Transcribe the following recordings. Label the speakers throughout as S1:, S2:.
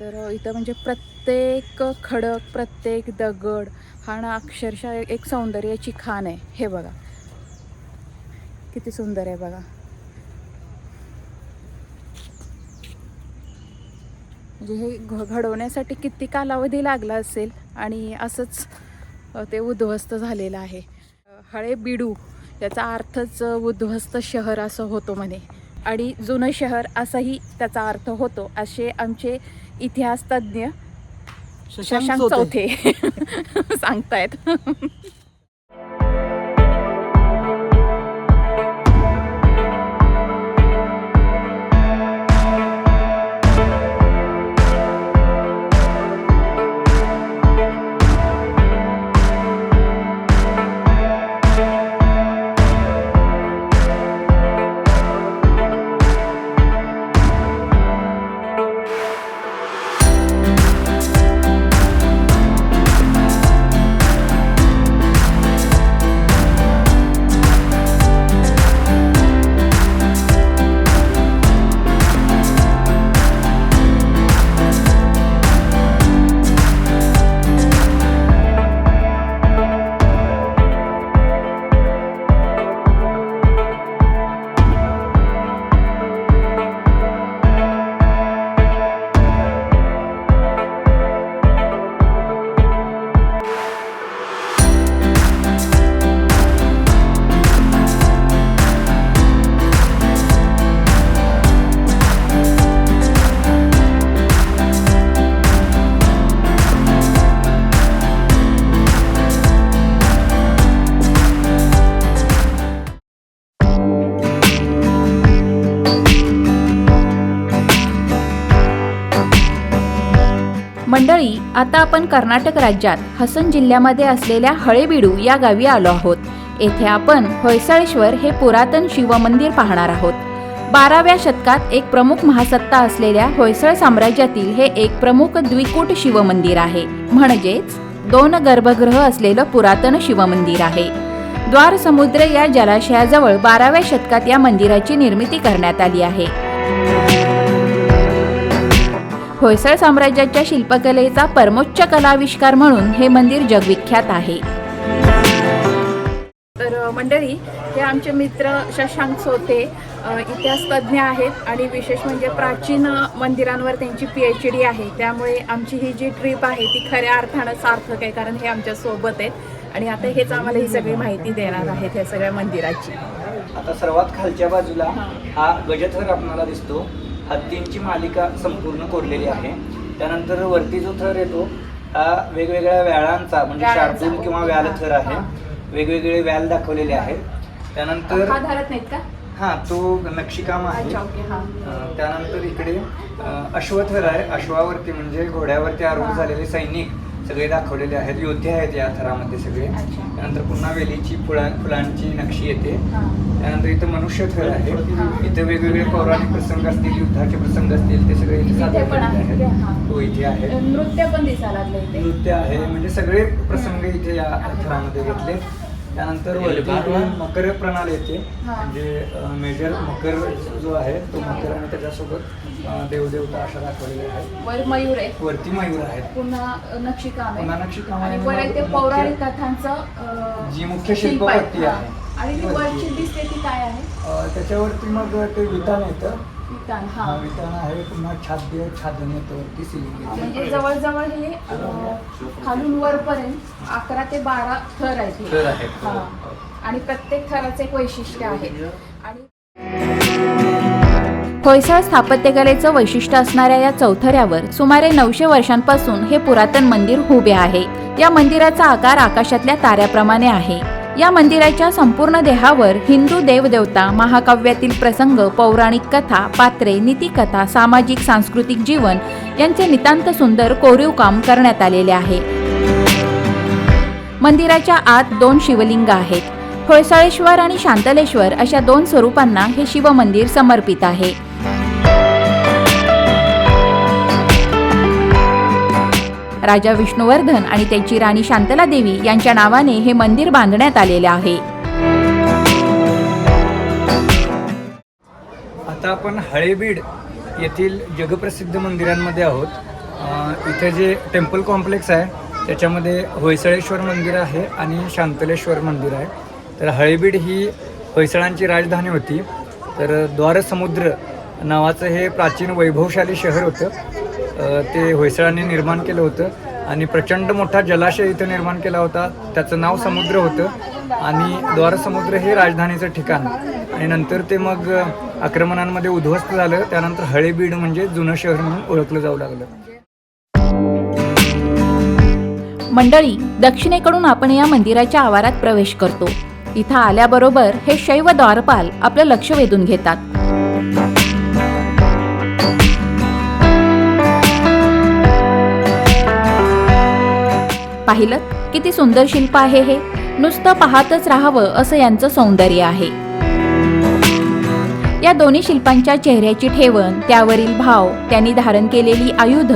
S1: तर इथं म्हणजे प्रत्येक खडक प्रत्येक दगड हा ना अक्षरशः एक सौंदर्याची खाण आहे. हे बघा. किती सुंदर आहे बघा. म्हणजे हे घ घडवण्यासाठी किती कालावधी लागला असेल आणि असंच ते उद्ध्वस्त झालेलं आहे. हळे बिडू याचा अर्थच उद्ध्वस्त शहर असं होतो म्हणे. आणि जुनं शहर असाही त्याचा अर्थ होतो. असे आमचे इतिहास तज्ज्ञ शशांक चौथे. सांगतायत. आता आपण कर्नाटक राज्यात हसन जिल्ह्यामध्ये असलेल्या हळेबिडू या गावी आलो आहोत. येथे आपण होयसाळेश्वर हे पुरातन शिवमंदिर पाहणार आहोत. बाराव्या शतकात एक प्रमुख महासत्ता असलेल्या होयसळ साम्राज्यातील हे एक प्रमुख द्विकूट शिवमंदिर आहे. म्हणजेच दोन गर्भगृह असलेलं पुरातन शिवमंदिर आहे. द्वार समुद्र या जलाशयाजवळ बाराव्या शतकात या मंदिराची निर्मिती करण्यात आली आहे. होयसळ साम्राज्याच्या शिल्पकलेचा परमोच्च कलाविष्कार म्हणून हे मंदिर जगविख्यात आहे. तर मंडळी हे आमचे मित्र शशांक सोते अ, इतिहास तज्ज्ञ आहेत आणि विशेष म्हणजे प्राचीन मंदिरांवर त्यांची पी एच डी आहे. त्यामुळे आमची ही जी ट्रिप आहे ती खऱ्या अर्थानं सार्थक आहे कारण हे आमच्यासोबत आहेत. आणि आता हेच आम्हाला ही सगळी माहिती देणार आहेत या सगळ्या मंदिराची.
S2: आता सर्वात खालच्या बाजूला हा गजथर आपणाला दिसतो. हत्तींची मालिका संपूर्ण कोरलेली आहे. त्यानंतर वरती जो थर येतो हा वेगवेगळ्या व्याळांचा म्हणजे. शार्दूल किंवा व्याल थर आहे. वेगवेगळे व्याल दाखवलेले आहेत. त्यानंतर
S1: हा धरत नाहीत का?
S2: हा तो नक्षीकाम आहे. त्यानंतर इकडे अश्वथर आहे. अश्वावरती म्हणजे घोड्यावरती आरूढ
S1: हा.
S2: झालेले सैनिक. सगळे दाखवलेले आहेत. योद्धे आहेत या थरामध्ये सगळे. त्यानंतर पुन्हा वेलीची फुला फुलांची नक्षी येते. त्यानंतर इथं मनुष्य थर आहे. इथं वेगवेगळे पौराणिक प्रसंग असतील युद्धाचे प्रसंग असतील ते सगळे इथे
S1: इथे
S2: सादर
S1: पण आहे,
S2: केलेले
S1: हा.
S2: आहेत हो इथे आहे.
S1: नृत्य पण दिसायला लागलं
S2: नृत्य आहे. म्हणजे सगळे प्रसंग इथे या थरामध्ये घेतले. त्यानंतर वरती मकर प्रणाली येते
S1: हा.
S2: म्हणजे मेजर मकर जो आहे तो मकर आणि त्याच्यासोबत देवदेवता अशा दाखवलेल्या आहेत
S1: वर मयूर आहे
S2: वरती मयूर आहेत
S1: पुन्हा नक्षीकाम आहे
S2: पुन्हा नक्षीकाम आहे.
S1: आणि ते पौराणिक कथांचं
S2: जी मुख्य
S1: शिल्प आहे.
S2: शिल्पपट्टी
S1: हा.
S2: आहे.
S1: आणि ती. वरची दिसते ती काय आहे
S2: त्याच्यावरती मग ते वितान येतं
S1: वितान
S2: हा वितान आहे पुन्हा छाद्य छादन येतं सिलिंग.
S1: म्हणजे जवळजवळ हे अं, खालून वरपर्यंत अकरा ते बारा थर आहेत हे.
S2: थर आहेत.
S1: हा. आणि प्रत्येक थराचे एक वैशिष्ट्य आहे आणि होयसाळ स्थापत्यकलेचं वैशिष्ट्य असणाऱ्या या चौथऱ्यावर सुमारे नऊशे वर्षांपासून हे पुरातन मंदिर उभे आहे या मंदिराचा आकार आकाशातल्या ताऱ्याप्रमाणे आहे या मंदिराच्या संपूर्ण देहावर हिंदू देवदेवता महाकाव्यातील प्रसंग पौराणिक कथा पात्रे नीतिकथा सामाजिक सांस्कृतिक जीवन यांचे नितांत सुंदर कोरीव काम करण्यात आलेले आहे. मंदिराच्या आत दोन शिवलिंग आहेत. होयसाळेश्वर आणि शांतलेश्वर अशा दोन स्वरूपांना हे शिवमंदिर समर्पित आहे. राजा विष्णुवर्धन आणि त्यांची राणी शांतला देवी यांच्या नावाने हे मंदिर बांधण्यात आलेले आहे.
S2: आता आपण हळेबीड येथील जगप्रसिद्ध मंदिरांमध्ये आहोत. इथे जे टेम्पल कॉम्प्लेक्स आहे त्याच्यामध्ये होयसळेश्वर मंदिर आहे आणि शांतलेश्वर मंदिर आहे. तर हळेबीड ही होयसळांची राजधानी होती. तर द्वारसमुद्र नावाचं हे प्राचीन वैभवशाली शहर होतं. ते होयसळांनी निर्माण केलं होतं आणि प्रचंड मोठा जलाशय इथं निर्माण केला होता. त्याचं नाव समुद्र होतं आणि द्वारसमुद्र हे राजधानीचं ठिकाण. आणि नंतर ते मग आक्रमणांमध्ये उद्ध्वस्त झालं. त्यानंतर हळेबीड म्हणजे जुनं शहर म्हणून ओळखलं जाऊ लागलं.
S1: मंडळी दक्षिणेकडून आपण या मंदिराच्या आवारात प्रवेश करतो. इथं आल्याबरोबर हे शैव द्वारपाल आपलं लक्ष वेधून घेतात. पाहिलं? किती सुंदर शिल्प आहे हे. नुसतं पाहतच राहावं असं यांचं सौंदर्य आहे. या दोन्ही शिल्पांच्या चेहऱ्याची ठेवण त्यावरील भाव त्यांनी धारण केलेली आयुध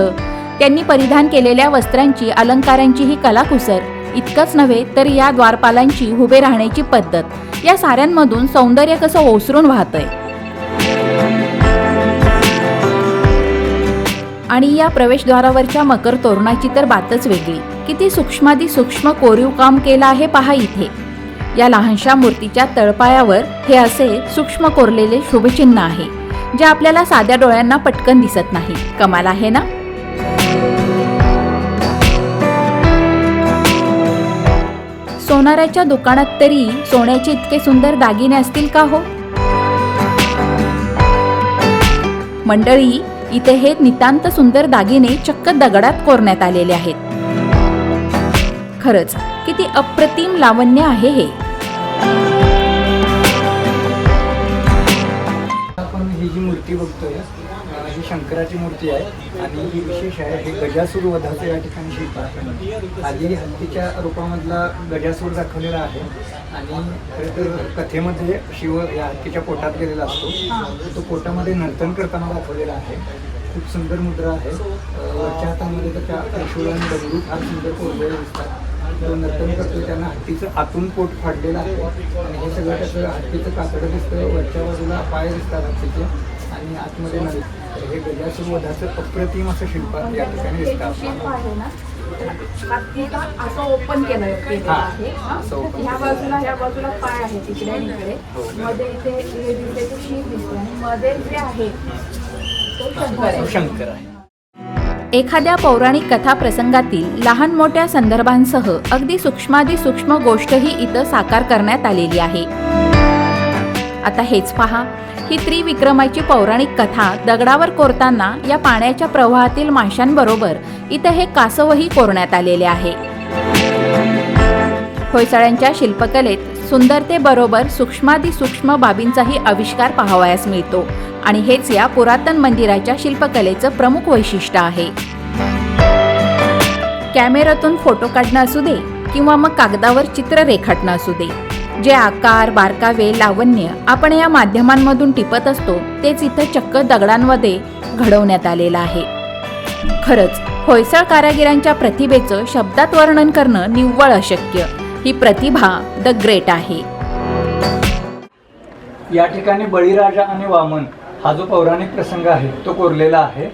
S1: त्यांनी परिधान केलेल्या वस्त्रांची अलंकारांची ही कलाकुसर. इतकंच नव्हे तर या द्वारपालांची उभे राहण्याची पद्धत. या साऱ्यांमधून सौंदर्य कसं ओसरून वाहतंय? आणि या प्रवेशद्वारावरच्या मकर तोरणाची तर बातच वेगळी. किती सूक्ष्मादी सूक्ष्म कोरीव काम केलं आहे पहा इथे. या लहानशा मूर्तीच्या तळपायावर हे असे सूक्ष्म कोरलेले शुभचिन्ह आहे जे आपल्याला साध्या डोळ्यांना पटकन दिसत नाही. कमाल आहे ना? सोनाराच्या दुकानात तरी सोन्याचे इतके सुंदर दागिने असतील का हो? मंडळी इथे हे नितांत सुंदर दागिने चक्क दगडात कोरण्यात आलेले आहेत. खरंच किती अप्रतिम लावण्य आहे हे.
S2: आपण ही जी मूर्ती बघतोय अ, ही शंकराची मूर्ती आहे आणि ही विशेष आहे हे गजासूर वधाचं या ठिकाणी शिल्प आहे. आधी हत्तीच्या रूपामधला गजासूर दाखवलेला आहे आणि खरं तर कथेमध्ये शिव या हत्तीच्या पोटात गेलेला असतो. तो पोटामध्ये नर्तन करताना दाखवलेला आहे. खूप सुंदर मुद्रा आहे. अ, वरच्या हातामध्ये त्याच्या त्रिशूळ आणि डमरू फार सुंदर कोरलेले दिसतात. नर्तन करतो त्यांना हत्तीचं आतून पोट फाडलेलं आहे. आणि हे सगळं हत्तीचं कातडं दिसतं वरच्या बाजूला पाय दिसतात हत्तीचे आणि आतमध्ये तर हे गजासूर वधाचं अप्रतिम असं शिल्प या ठिकाणी दिसतं.
S1: असं ओपन केलं ह्या. बाजूला ह्या बाजूला पाय आहे तिकडे इकडे.
S2: हो.
S1: मध्ये इथे हे दिसते ते शीप दिसते आणि मध्ये जे आहे तो शंकर आहे. एखाद्या पौराणिक कथा प्रसंगातील लहान मोठ्या संदर्भांसह अगदी सूक्ष्मादी सूक्ष्म गोष्टही इथं साकार करण्यात आलेली आहे. आता हेच पहा ही त्रिविक्रमाची पौराणिक कथा दगडावर कोरताना या पाण्याच्या प्रवाहातील माशांबरोबर इथं हे कासवही कोरण्यात आलेले आहे. होयसाळ्यांच्या शिल्पकलेत सुंदरतेबरोबर सूक्ष्मादी सूक्ष्म बाबींचाही आविष्कार पाहावयास मिळतो. आणि हेच या पुरातन मंदिराच्या शिल्पकलेचं प्रमुख वैशिष्ट्य आहे. कॅमेऱ्यातून फोटो काढणं असू दे किंवा मग कागदावर चित्र रेखाटणं असू दे. जे आकार बारकावे लावण्य आपण या माध्यमांमधून टिपत असतो तेच इथं चक्क दगडांमध्ये घडवण्यात आलेलं आहे. खरंच होयसळ कारागिरांच्या प्रतिभेचं शब्दात वर्णन करणं निव्वळ अशक्य. ही प्रतिभा द ग्रेट आहे.
S2: या ठिकाणी बळीराजा आणि वामन हा जो पौराणिक प्रसंग आहे तो कोरलेला आहे.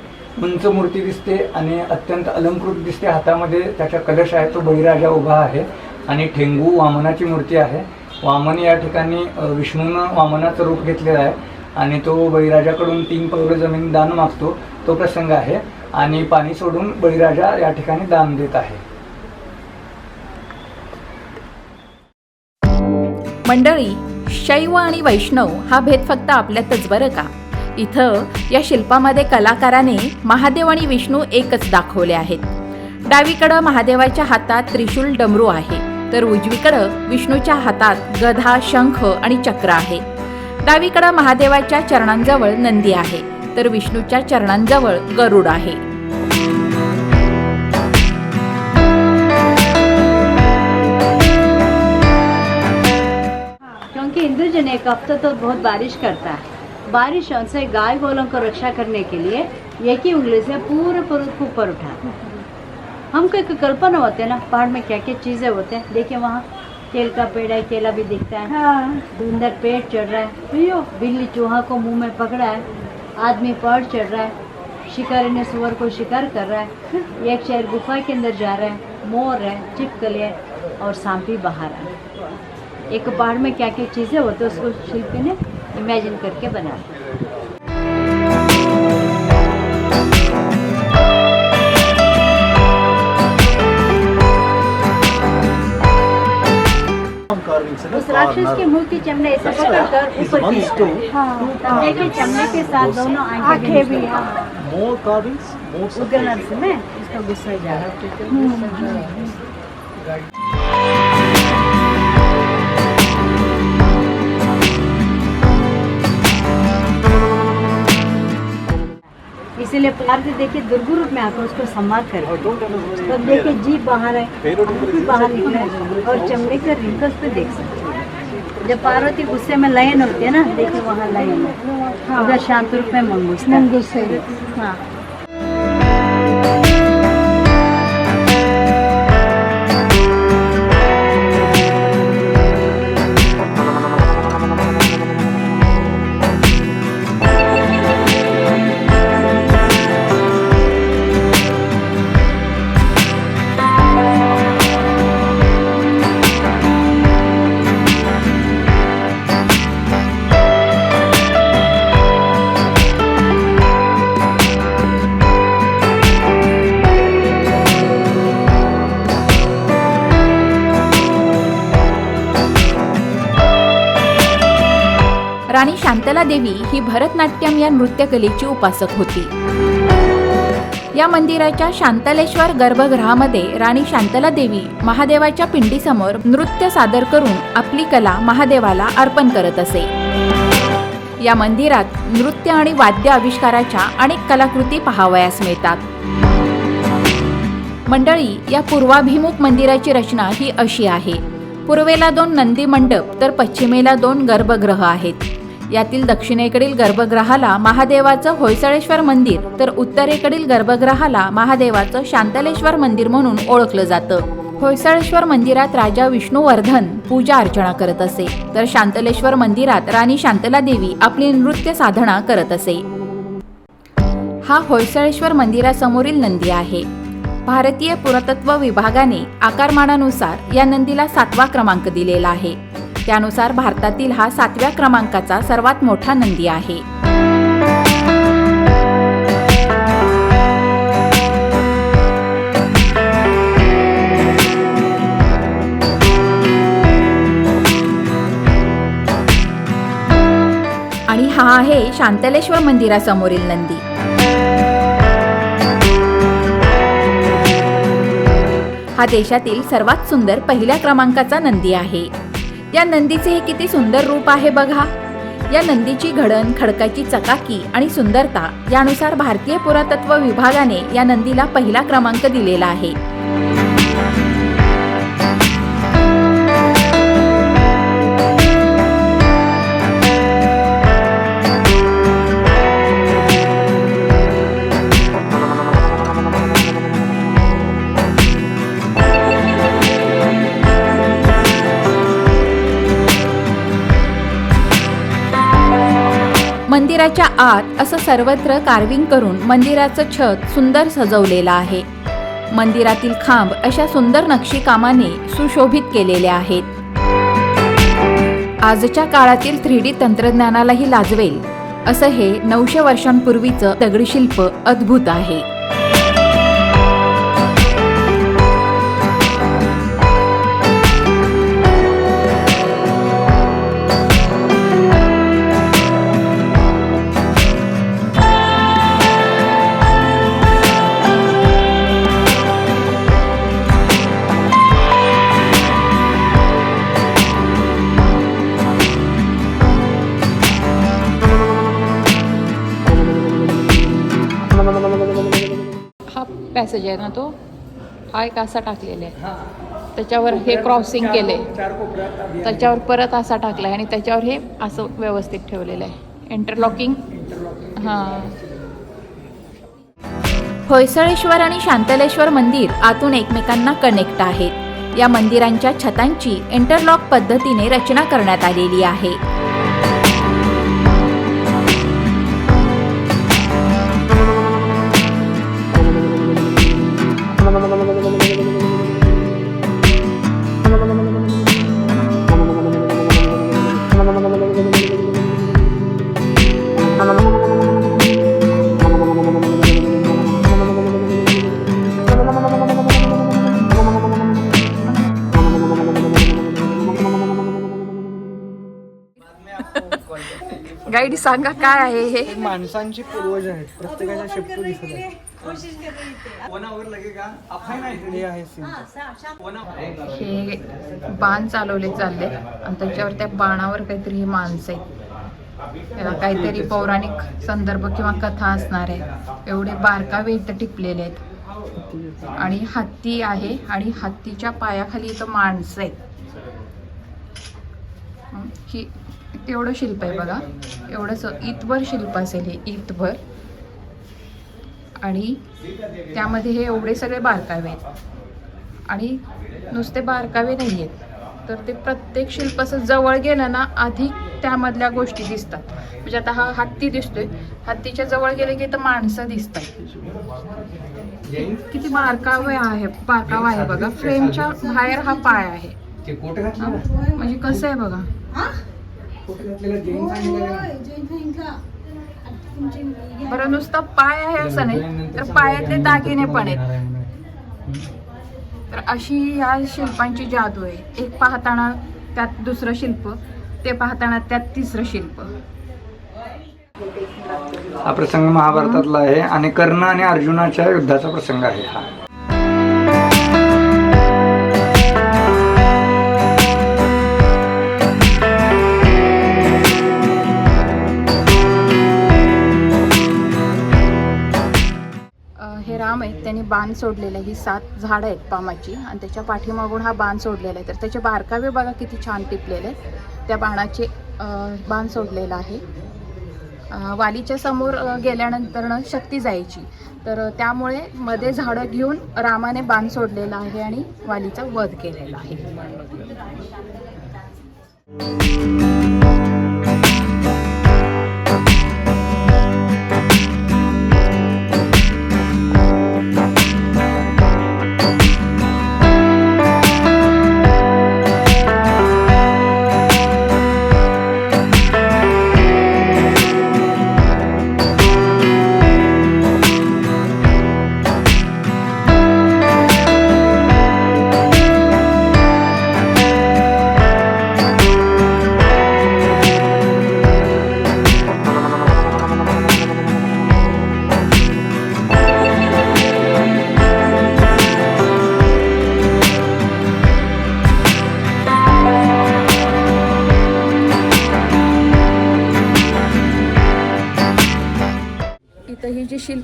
S2: उंच मूर्ती दिसते आणि अत्यंत अलंकृत दिसते. हातामध्ये त्याचा कलश आहे तो बळीराजा उभा आहे आणि ठेंगू वामनाची मूर्ती आहे. वामन या ठिकाणी विष्णूनं वामनाचं रूप घेतलेलं आहे आणि तो बळीराजाकडून तीन पौर जमीन दान मागतो. तो प्रसंग आहे आणि पाणी सोडून बळीराजा या ठिकाणी दान देत आहे.
S1: मंडळी शैव आणि वैष्णव हा भेद फक्त आपल्यातच बरं का? इथं या शिल्पामध्ये कलाकाराने महादेव आणि विष्णू एकच दाखवले आहेत. डावीकडं महादेवाच्या हातात त्रिशूल डमरू आहे तर उजवीकडं विष्णूच्या हातात गधा शंख आणि चक्र आहे. डावीकडं महादेवाच्या चरणांजवळ नंदी आहे तर विष्णूच्या चरणांजवळ गरुड आहे.
S3: क्योंकि हिंदू जने एक हफ्ता तो बहुत बारिश करता है। बारिश से गाय गोलों को रक्षा करने के लिए एक ही उंगली से पूरे पर्वत को ऊपर उठा। हमको एक कल्पना होते है ना पहाड़ में क्या क्या चीज़ें होते हैं। देखिए वहाँ केल का पेड़ है केला भी दिखता है। अंदर पेड़ चढ़ रहा है। बिल्ली चूहा को मुँह में पकड़ा है। आदमी पहाड़ चढ़ रहा है। शिकारी ने सुअर को शिकार कर रहा है। एक शेर गुफा के अंदर जा रहा है। मोर है चिपकली है और सांपी बाहर है। एक पहाड़ में क्या क्या चीज़ें होती है उसको शिल्पी ने इमेजिन करके
S4: बना
S3: हैं रुद्राक्ष की मूर्ति चमड़े ऐसे पकड़कर ऊपर
S4: की
S3: हाँ, हाँ के हाँ। चमड़े के साथ दोनों आँखें भी
S4: मोर कार्विंग्स
S3: मोर
S4: उगलर
S3: से मैं इसका गुस्सा जा रहा है इसीलिए पार्वती देखिए दुर्गु रूप में आकर उसको संवार कर देखिए जीप बाहर है आँख बाहर निकले है और चमड़े के रिंकल्स पे देख सकते हैं। जब पार्वती गुस्से में लयन होती है ना देखिए वहाँ लयन है। उधर शांत रूप में मंगूस हाँ।
S1: राणी शांतला देवी ही भरतनाट्यम या नृत्यकलेची उपासक होती. या मंदिराच्या शांतलेश्वर गर्भगृहामध्ये राणी शांतला देवी महादेवाच्या पिंडीसमोर नृत्य सादर करून आपली कला महादेवाला अर्पण करत असे. या मंदिरात नृत्य आणि वाद्य आविष्काराच्या अनेक कलाकृती पाहावयास मिळतात. मंडळी या पूर्वाभिमुख मंदिराची रचना ही अशी आहे. पूर्वेला दोन नंदी मंडप तर पश्चिमेला दोन गर्भगृह आहेत. यातील दक्षिणेकडील गर्भगृहाला महादेवाचं होयसळेश्वर मंदिर तर उत्तरेकडील गर्भगृहाला महादेवाचं शांतलेश्वर मंदिर म्हणून ओळखलं जातं. होयसळेश्वर मंदिरात राजा विष्णुवर्धन पूजा अर्चना करत असे तर शांतलेश्वर मंदिरात राणी शांतला देवी आपली नृत्य साधना करत असे. हा होयसळेश्वर मंदिरासमोरील नंदी आहे. भारतीय पुरातत्व विभागाने आकारमानानुसार या नंदीला सातवा क्रमांक दिलेला आहे. त्यानुसार भारतातील हा सातव्या क्रमांकाचा सर्वात मोठा नंदी आहे. आणि हा आहे शांतलेश्वर मंदिरासमोरील नंदी. हा देशातील सर्वात सुंदर पहिल्या क्रमांकाचा नंदी आहे. या नंदीचे हे किती सुंदर रूप आहे बघा. या नंदीची घडण खडकाची चकाकी आणि सुंदरता यानुसार भारतीय पुरातत्व विभागाने या नंदीला पहिला क्रमांक दिलेला आहे. मंदिराच्या आत असं सर्वत्र कार्विंग करून मंदिराचं छत सुंदर सजवलेलं आहे. मंदिरातील खांब अशा सुंदर नक्षीकामाने सुशोभित केलेले आहेत. आजच्या काळातील थ्री डी तंत्रज्ञानालाही लाजवेल. असं हे नऊशे वर्षांपूर्वीचं दगडशिल्प अद्भुत आहे. पॅसेज आहे ना तो हा एक असा टाकलेला आहे. त्याच्यावर हे क्रॉसिंग केले त्याच्यावर परत असा टाकला आहे आणि त्याच्यावर हे असं व्यवस्थित ठेवलेलं आहे. इंटरलॉकिंग हां. होयसळेश्वर आणि शांतलेश्वर मंदिर आतून एकमेकांना कनेक्ट आहेत. या मंदिरांच्या छतांची इंटरलॉक पद्धतीने रचना करण्यात आलेली आहे. सांगा काय आहे हे?
S2: माणसांची पूर्वज आहेत. प्रत्येकाच्या शेपटू दिसत आहे हे आहे
S1: बाण चालवले चालले. आणि त्याच्यावर त्या बाणावर काहीतरी हे माणसं आहेत. त्याला काहीतरी पौराणिक संदर्भ किंवा कथा असणार आहे. एवढे बारकावे इथं टिपलेले आहेत. आणि हत्ती आहे आणि हत्तीच्या पायाखाली इथं माणसं आहेत. हं, तेवढं शिल्प आहे बघा. एवढंच इतभर शिल्प असेल हे इतभर. आणि त्यामध्ये हे एवढे सगळे बारकावे आहेत. आणि नुसते बारकावे नाही आहेत. तर ते प्रत्येक शिल्प असं जवळ गेलं ना अधिक त्यामधल्या गोष्टी दिसतात. म्हणजे आता हा हत्ती दिसतोय. हत्तीच्या जवळ गेले की तर माणसं दिसतात. किती बारकावे आहे बारकावा आहे बघा. फ्रेमच्या बाहेर हा पाय आहे? म्हणजे कसं आहे बघा.
S2: जैन सांगितलं.
S1: बरं नुसतं पाय आहे असं नाही तर पायातले दागिने पण आहेत. तर अशी ह्या शिल्पांची जादू आहे. एक पाहताना त्यात दुसरं शिल्प ते पाहताना त्यात तिसरं शिल्प.
S2: हा प्रसंग महाभारतातला आहे आणि कर्ण आणि अर्जुनाच्या युद्धाचा प्रसंग आहे हा.
S1: राम आहेत त्यांनी बाण सोडलेलं आहे. ही सात झाडं आहेत पामाची आणि त्याच्या पाठीमागून हा बाण सोडलेला आहे. तर त्याचे बारकावे बघा किती छान टिपलेले आहेत त्या बाणाचे बाण सोडलेला आहे. वालीच्या समोर गेल्यानंतरनं शक्ती जायची. तर त्यामुळे मध्ये झाडं घेऊन रामाने बाण सोडलेला आहे आणि वालीचा वध केलेला आहे.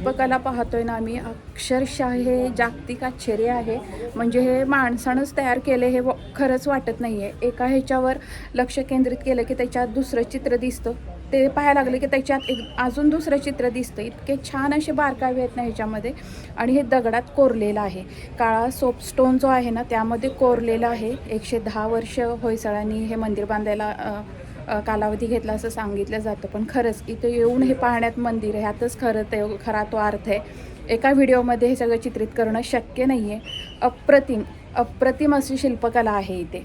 S1: शिल्पकला पाहतोय ना आम्ही अक्षरशः हे जागतिक आश्चर्य आहे. म्हणजे हे माणसानंच तयार केले हे व- खरंच वाटत नाही आहे एका ह्याच्यावर लक्ष केंद्रित केलं की त्याच्यात दुसरं चित्र दिसतं. ते पाहायला लागले की त्याच्यात एक अजून दुसरं चित्र दिसतं. इतके छान असे बारकावे आहेत ना ह्याच्यामध्ये. आणि हे दगडात कोरलेलं आहे. काळा सोपस्टोन जो आहे ना त्यामध्ये कोरलेलं आहे. एकशे दहा वर्ष होयसळांनी हे मंदिर बांधायला कालावधी घेतला असं सांगितलं जातं. पण खरंच इथे येऊन हे पाहण्यात मंदिर आहे. ह्यातच खरं ते खरा तो अर्थ आहे. एका व्हिडिओमध्ये हे सगळं चित्रित करणं शक्य नाही आहे अप्रतिम अप्रतिम अशी शिल्पकला आहे इथे.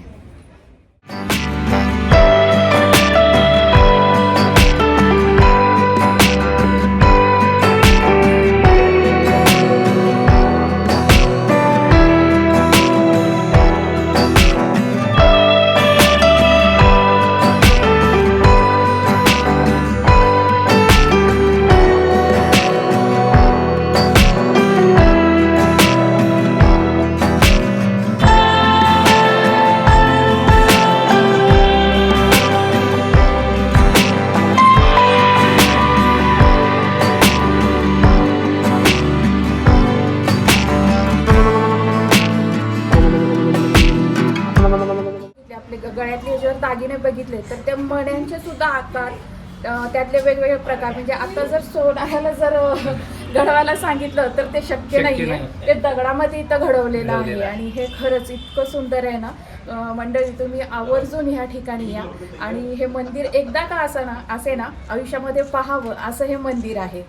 S1: घडवायला सांगितलं तर ते शक्य नाहीये.
S2: नाही.
S1: ते दगडामध्ये इथं घडवलेलं आहे. आणि हे खरंच इतकं सुंदर आहे ना. मंडळी तुम्ही आवर्जून ह्या ठिकाणी या. आणि हे मंदिर एकदा का असं ना असे ना आयुष्यामध्ये पाहावं असं हे मंदिर आहे.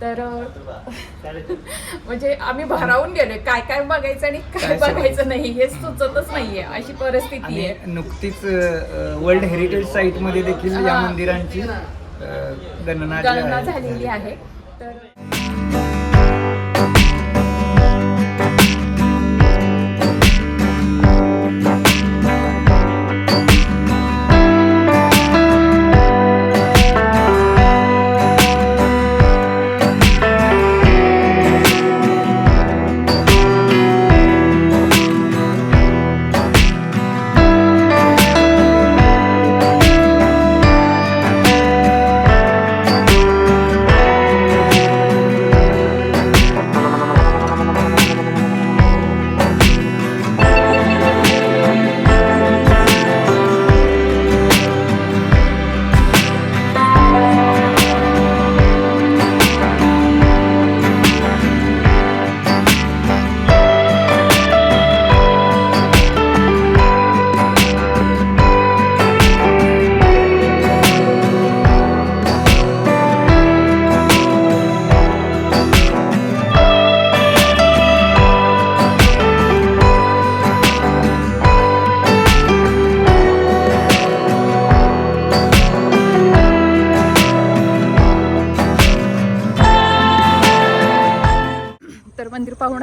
S1: तर म्हणजे आम्ही भारावून गेलोय. काय काय बघायचं आणि काय. बघायचं नाही हे सुचतच नाहीये. अशी परिस्थिती आहे.
S2: नुकतीच वर्ल्ड हेरिटेज साईटमध्ये देखील या. मंदिरांची गणना
S1: झालेली आहे. तर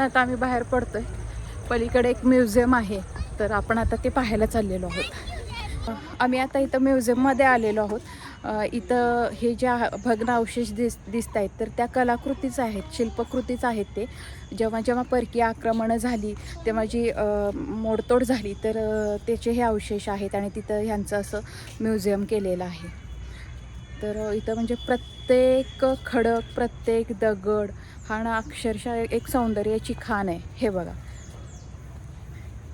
S1: आता आम्ही बाहेर पडतोय. पलीकडे एक म्युझियम आहे. तर आपण आता ते पाहायला चाललेलो आहोत. आम्ही आता इथं म्युझियममध्ये आलेलो आहोत. इथं हे ज्या भग्न अवशेष दिस दिसत आहेत तर त्या कलाकृतीच आहेत शिल्पकृतीच आहेत ते. जेव्हा जेव्हा परकीय आक्रमणं झाली तेव्हा जी मोडतोड झाली तर त्याचे हे अवशेष आहेत आणि तिथं ह्यांचं असं म्युझियम केलेलं आहे. तर इथं म्हणजे प्रत्येक खडक प्रत्येक दगड हा ना अक्षरशः एक सौंदर्याची खाण आहे. हे बघा.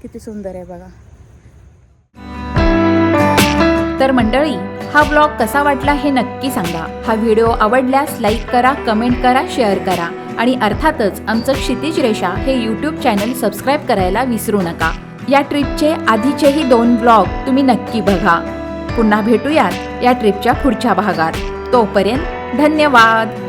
S1: किती सुंदर आहे बघा. तर मंडळी हा ब्लॉग कसा वाटला हे नक्की सांगा. हा व्हिडिओ आवडल्यास लाईक करा कमेंट करा शेअर करा आणि अर्थातच आमचं क्षितिज रेषा हे यूट्यूब चॅनल सबस्क्राईब करायला विसरू नका. या ट्रिपचे आधीचेही दोन ब्लॉग तुम्ही नक्की बघा. पुन्हा भेटूयात या ट्रिपच्या पुढच्या भागात. तोपर्यंत धन्यवाद.